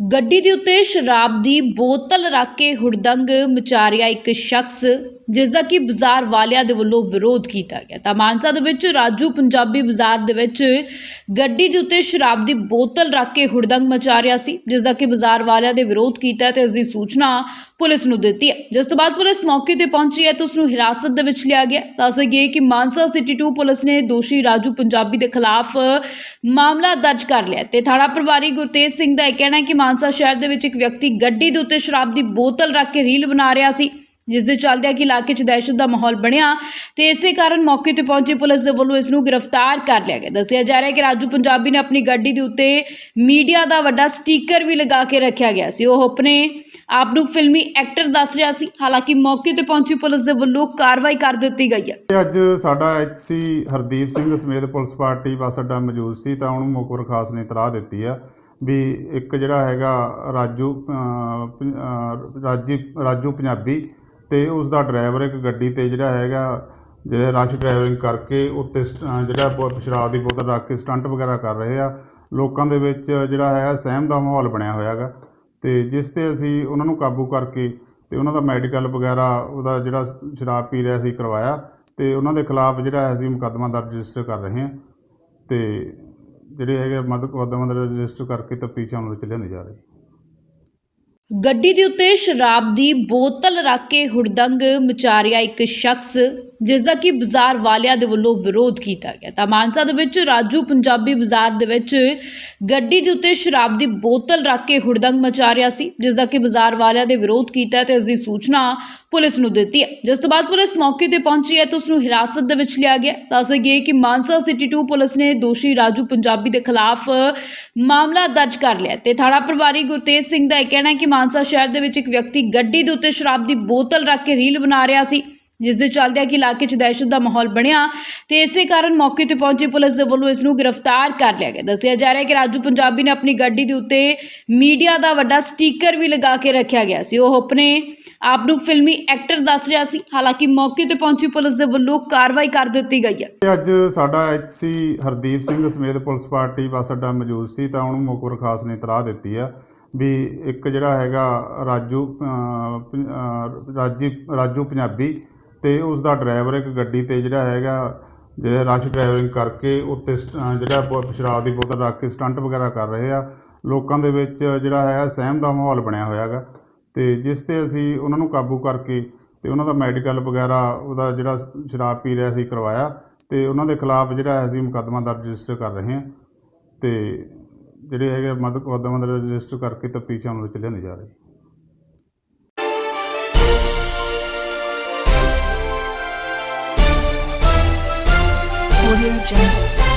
ਗੱਡੀ ਦੇ ਉੱਤੇ ਸ਼ਰਾਬ ਦੀ ਬੋਤਲ ਰੱਖ ਕੇ ਹੁੜਦੰਗ ਮਚਾਰਿਆ ਇੱਕ ਸ਼ਖਸ। ਜਿਸ ਦਾ ਕਿ ਬਾਜ਼ਾਰ ਵਾਲਿਆਂ ਦੇ ਵੱਲੋਂ ਵਿਰੋਧ ਕੀਤਾ ਗਿਆ। ਤਾਂ ਮਾਨਸਾ ਦੇ ਵਿੱਚ ਰਾਜੂ ਪੰਜਾਬੀ ਬਾਜ਼ਾਰ ਦੇ ਵਿੱਚ ਗੱਡੀ ਦੇ ਉੱਤੇ ਸ਼ਰਾਬ ਦੀ ਬੋਤਲ ਰੱਖ ਕੇ ਹੁੜਦੰਗ ਮਚਾ ਰਿਹਾ ਸੀ ਜਿਸ ਦਾ ਕਿ ਬਾਜ਼ਾਰ ਵਾਲਿਆਂ ਦੇ ਵਿਰੋਧ ਕੀਤਾ ਤੇ ਇਸ ਦੀ ਸੂਚਨਾ ਪੁਲਿਸ ਨੂੰ ਦਿੱਤੀ ਹੈ। ਜਿਸ ਤੋਂ ਬਾਅਦ ਪੁਲਿਸ ਮੌਕੇ ਤੇ ਪਹੁੰਚੀ ਹੈ ਤੇ ਉਸ ਨੂੰ ਹਿਰਾਸਤ ਦੇ ਵਿੱਚ ਲਿਆ ਗਿਆ। ਦੱਸ ਦਈਏ ਕਿ ਮਾਨਸਾ ਸਿਟੀ 2 ਪੁਲਿਸ ਨੇ ਦੋਸ਼ੀ ਰਾਜੂ ਪੰਜਾਬੀ ਦੇ ਖਿਲਾਫ ਮਾਮਲਾ ਦਰਜ ਕਰ ਲਿਆ ਤੇ ਥਾਣਾ ਪ੍ਰਭਾਰੀ ਗੁਰਤੇਜ ਸਿੰਘ ਦਾ ਇਹ ਕਹਿਣਾ ਹੈ ਕਿ ਮਾਨਸਾ ਸ਼ਹਿਰ ਦੇ ਵਿੱਚ ਇੱਕ ਵਿਅਕਤੀ ਗੱਡੀ ਦੇ ਉੱਤੇ ਸ਼ਰਾਬ ਦੀ ਬੋਤਲ ਰੱਖ ਕੇ ਰੀਲ ਬਣਾ ਰਿਹਾ ਸੀ। ਜਿਸ ਦੇ ਚੱਲਦਿਆਂ ਕਿ ਇਲਾਕੇ 'ਚ ਦਹਿਸ਼ਤ ਦਾ ਮਾਹੌਲ ਬਣਿਆ ਤੇ ਇਸੇ ਕਾਰਨ ਮੌਕੇ ਤੇ ਪਹੁੰਚੀ ਪੁਲਿਸ ਦੇ ਵੱਲੋਂ ਇਸ ਨੂੰ ਗ੍ਰਿਫਤਾਰ ਕਰ ਲਿਆ ਗਿਆ। ਦੱਸਿਆ ਜਾ ਰਿਹਾ ਹੈ ਕਿ ਰਾਜੂ ਪੰਜਾਬੀ ਨੇ ਆਪਣੀ ਗੱਡੀ ਦੇ ਉੱਤੇ ਮੀਡੀਆ ਦਾ ਵੱਡਾ ਸਟicker ਵੀ ਲਗਾ ਕੇ ਰੱਖਿਆ ਗਿਆ ਸੀ। ਉਹ ਆਪਣੇ ਆਪ ਨੂੰ ਫਿਲਮੀ ਐਕਟਰ ਦੱਸ ਰਿਹਾ ਸੀ। ਹਾਲਾਂਕਿ ਮੌਕੇ ਤੇ ਪਹੁੰਚੀ ਪੁਲਿਸ ਦੇ ਵੱਲੋਂ ਕਾਰਵਾਈ ਕਰ ਦਿੱਤੀ ਗਈ ਹੈ। ਤੇ ਅੱਜ ਸਾਡਾ ਐਚਸੀ ਹਰਦੀਪ ਸਿੰਘ ਸਮੇਤ ਪੁਲਿਸ ਪਾਰਟੀ ਬੱਸ ਅੱਡਾ ਮੌਜੂਦ ਸੀ ਤਾਂ ਉਹਨੂੰ ਮੁਖਬਰ ਖਾਸ ਨੇ ਇਤਲਾਹ ਦਿੱਤੀ ਆ ਵੀ ਇੱਕ ਜਿਹੜਾ ਹੈਗਾ ਰਾਜੂ ਰਾਜੀ, ਰਾਜੂ ਪੰਜਾਬੀ ਤੇ ਉਸ ਦਾ ਡਰਾਈਵਰ ਇੱਕ ਗੱਡੀ ਤੇ ਜਿਹੜਾ ਹੈਗਾ, ਜਿਹੜੇ ਰਸ਼ ਡਰਾਈਵਿੰਗ ਕਰਕੇ ਉੱਤੇ ਸ- ਜਿਹੜਾ ਬੋ- ਸ਼ਰਾਬ ਦੀ ਬੋਤਲ ਰੱਖ ਕੇ ਸਟੰਟ ਵਗੈਰਾ ਕਰ ਰਹੇ ਆ, ਲੋਕਾਂ ਦੇ ਵਿੱਚ ਜਿਹੜਾ ਹੈ ਸਹਿਮ ਦਾ ਮਾਹੌਲ ਬਣਿਆ ਹੋਇਆ ਹੈਗਾ। ਤੇ ਜਿਸ ਤੇ ਅਸੀਂ ਉਹਨਾਂ ਨੂੰ ਕਾਬੂ ਕਰਕੇ ਤੇ ਉਹਨਾਂ ਦਾ ਮੈਡੀਕਲ ਵਗੈਰਾ, ਉਹਦਾ ਜਿਹੜਾ ਸ਼ਰਾਬ ਪੀ ਰਿਹਾ ਸੀ ਕਰਵਾਇਆ ਤੇ ਉਹਨਾਂ ਦੇ ਖਿਲਾਫ ਜਿਹੜਾ ਅਸੀਂ ਮੁਕੱਦਮਾ ਦਰਜ ਰਜਿਸਟਰ ਕਰ ਰਹੇ ਹਾਂ ਤੇ ਜਿਹੜੇ ਹੈਗੇ ਮਦਦ, ਮੁਕੱਦਮਾ ਦਰਜ ਰਜਿਸਟਰ ਕਰਕੇ ਤਫਤੀਸ਼ ਅਮਲ ਵਿੱਚ ਲਿਆਂਦੀ ਜਾ ਰਹੀ ਹੈ। ਗੱਡੀ ਦੇ ਉੱਤੇ ਸ਼ਰਾਬ ਦੀ ਬੋਤਲ ਰੱਖ ਕੇ ਹੁੜਦੰਗ ਮਚਾਰਿਆ ਇੱਕ ਸ਼ਖਸ। ਜਿਸ ਦਾ ਕਿ ਬਾਜ਼ਾਰ ਵਾਲਿਆਂ ਦੇ ਵੱਲੋਂ ਵਿਰੋਧ ਕੀਤਾ ਗਿਆ। ਤਾਂ ਮਾਨਸਾ ਦੇ ਵਿੱਚ ਰਾਜੂ ਪੰਜਾਬੀ ਬਾਜ਼ਾਰ ਦੇ ਵਿੱਚ ਗੱਡੀ ਦੇ ਉੱਤੇ ਸ਼ਰਾਬ ਦੀ ਬੋਤਲ ਰੱਖ ਕੇ ਹੁੜਦੰਗ ਮਚਾ ਰਿਹਾ ਸੀ ਜਿਸ ਦਾ ਕਿ ਬਾਜ਼ਾਰ ਵਾਲਿਆਂ ਦੇ ਵਿਰੋਧ ਕੀਤਾ ਤੇ ਇਸ ਦੀ ਸੂਚਨਾ ਪੁਲਿਸ ਨੂੰ ਦਿੱਤੀ ਹੈ। ਜਿਸ ਤੋਂ ਬਾਅਦ ਪੁਲਿਸ ਮੌਕੇ ਤੇ ਪਹੁੰਚੀ ਹੈ ਤੇ ਉਸ ਨੂੰ ਹਿਰਾਸਤ ਦੇ ਵਿੱਚ ਲਿਆ ਗਿਆ। ਦੱਸ ਦਈਏ ਕਿ ਮਾਨਸਾ ਸਿਟੀ 2 ਪੁਲਿਸ ਨੇ ਦੋਸ਼ੀ ਰਾਜੂ ਪੰਜਾਬੀ ਦੇ ਖਿਲਾਫ ਮਾਮਲਾ ਦਰਜ ਕਰ ਲਿਆ ਤੇ ਥਾਣਾ ਪ੍ਰਭਾਰੀ ਗੁਰਤੇਜ ਸਿੰਘ ਦਾ ਇਹ ਕਹਿਣਾ ਹੈ ਕਿ ਮਾਨਸਾ ਸ਼ਹਿਰ ਦੇ ਵਿੱਚ ਇੱਕ ਵਿਅਕਤੀ ਗੱਡੀ ਦੇ ਉੱਤੇ ਸ਼ਰਾਬ ਦੀ ਬੋਤਲ ਰੱਖ ਕੇ ਰੀਲ ਬਣਾ ਰਿਹਾ ਸੀ। ਜਿਸ ਦੇ ਚੱਲਦਿਆਂ ਕਿ ਇਲਾਕੇ 'ਚ ਦਹਿਸ਼ਤ ਦਾ ਮਾਹੌਲ ਬਣਿਆ ਤੇ ਇਸੇ ਕਾਰਨ ਮੌਕੇ ਤੇ ਪਹੁੰਚੀ ਪੁਲਿਸ ਦੇ ਵੱਲੋਂ ਇਸ ਨੂੰ ਗ੍ਰਿਫਤਾਰ ਕਰ ਲਿਆ ਗਿਆ। ਦੱਸਿਆ ਜਾ ਰਿਹਾ ਹੈ ਕਿ ਰਾਜੂ ਪੰਜਾਬੀ ਨੇ ਆਪਣੀ ਗੱਡੀ ਦੇ ਉੱਤੇ ਮੀਡੀਆ ਦਾ ਵੱਡਾ ਸਟicker ਵੀ ਲਗਾ ਕੇ ਰੱਖਿਆ ਗਿਆ ਸੀ। ਉਹ ਆਪਣੇ ਆਪ ਨੂੰ ਫਿਲਮੀ ਐਕਟਰ ਦੱਸ ਰਿਹਾ ਸੀ। ਹਾਲਾਂਕਿ ਮੌਕੇ ਤੇ ਪਹੁੰਚੀ ਪੁਲਿਸ ਦੇ ਵੱਲੋਂ ਕਾਰਵਾਈ ਕਰ ਦਿੱਤੀ ਗਈ ਹੈ। ਤੇ ਅੱਜ ਸਾਡਾ ਐਚਸੀ ਹਰਦੀਪ ਸਿੰਘ ਸਮੇਤ ਪੁਲਿਸ ਪਾਰਟੀ ਬੱਸ ਅੱਡਾ ਮੌਜੂਦ ਸੀ ਤਾਂ ਉਹਨੂੰ ਮੁਖਬਰ ਖਾਸ ਨੇ ਇਤਲਾਹ ਦਿੱਤੀ ਆ ਵੀ ਇੱਕ ਜਿਹੜਾ ਹੈਗਾ ਰਾਜੂ ਰਾਜੀ, ਰਾਜੂ ਪੰਜਾਬੀ ਤੇ ਉਸ ਦਾ ਡਰਾਈਵਰ ਇੱਕ ਗੱਡੀ ਤੇ ਜਿਹੜਾ ਹੈਗਾ, ਜਿਹੜਾ ਰਸ਼ ਡਰਾਈਵਿੰਗ ਕਰਕੇ ਉੱਤੇ ਸ- ਜਿਹੜਾ ਬੋ- ਸ਼ਰਾਬ ਦੀ ਬੋਤਲ ਰੱਖ ਕੇ ਸਟੰਟ ਵਗੈਰਾ ਕਰ ਰਹੇ ਆ। ਲੋਕਾਂ ਦੇ ਵਿੱਚ ਜਿਹੜਾ ਹੈ ਸਹਿਮ ਦਾ ਮਾਹੌਲ ਬਣਿਆ ਹੋਇਆ ਹੈਗਾ। ਤੇ ਜਿਸ ਤੇ ਅਸੀਂ ਉਹਨਾਂ ਨੂੰ ਕਾਬੂ ਕਰਕੇ ਤੇ ਉਹਨਾਂ ਦਾ ਮੈਡੀਕਲ ਵਗੈਰਾ, ਉਹਦਾ ਜਿਹੜਾ ਸ਼ਰਾਬ ਪੀ ਰਿਹਾ ਸੀ ਕਰਵਾਇਆ ਤੇ ਉਹਨਾਂ ਦੇ ਖਿਲਾਫ ਜਿਹੜਾ ਹੈ ਅਸੀਂ ਮੁਕੱਦਮਾ ਦਰਜ ਰਜਿਸਟਰ ਕਰ ਰਹੇ ਹਾਂ। ਤੇ ਜਿਹੜੇ ਹੈਗੇ ਮਦ- ਮੁਕੱਦਮਾ ਦਰਜ ਰਜਿਸਟਰ ਕਰਕੇ ਤਫਤੀਸ਼ ਅਮਲ ਵਿੱਚ ਲਿਆਂਦੀ ਜਾ ਰਹੀ ਹੈ। Audio Jungle.